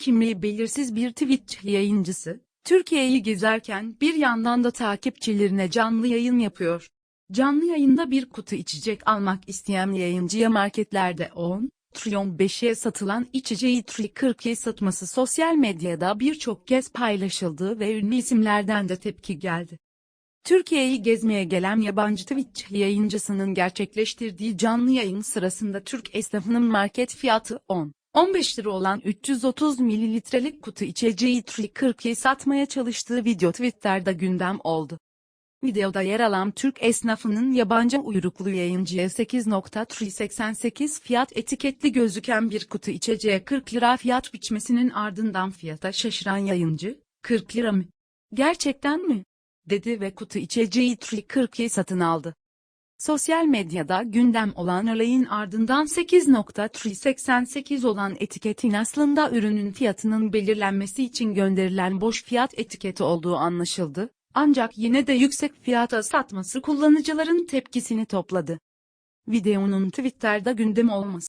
Kimliği belirsiz bir Twitch yayıncısı, Türkiye'yi gezerken bir yandan da takipçilerine canlı yayın yapıyor. Canlı yayında bir kutu içecek almak isteyen yayıncıya marketlerde 10 trilyon 5'e satılan içeceği Tri 40'ye satması sosyal medyada birçok kez paylaşıldı ve ünlü isimlerden de tepki geldi. Türkiye'yi gezmeye gelen yabancı Twitch yayıncısının gerçekleştirdiği canlı yayın sırasında Türk esnafının market fiyatı 10. 15 lira olan 330 mililitrelik kutu içeceği Tri 40'ye satmaya çalıştığı video Twitter'da gündem oldu. Videoda yer alan Türk esnafının yabancı uyruklu yayıncıya 8.388 fiyat etiketli gözüken bir kutu içeceğe 40 lira fiyat biçmesinin ardından fiyata şaşıran yayıncı, 40 lira mı? Gerçekten mi? dedi ve kutu içeceği Tri 40'ye satın aldı. Sosyal medyada gündem olan olayın ardından 8.388 olan etiketin aslında ürünün fiyatının belirlenmesi için gönderilen boş fiyat etiketi olduğu anlaşıldı. Ancak yine de yüksek fiyata satması kullanıcıların tepkisini topladı. Videonun Twitter'da gündem olması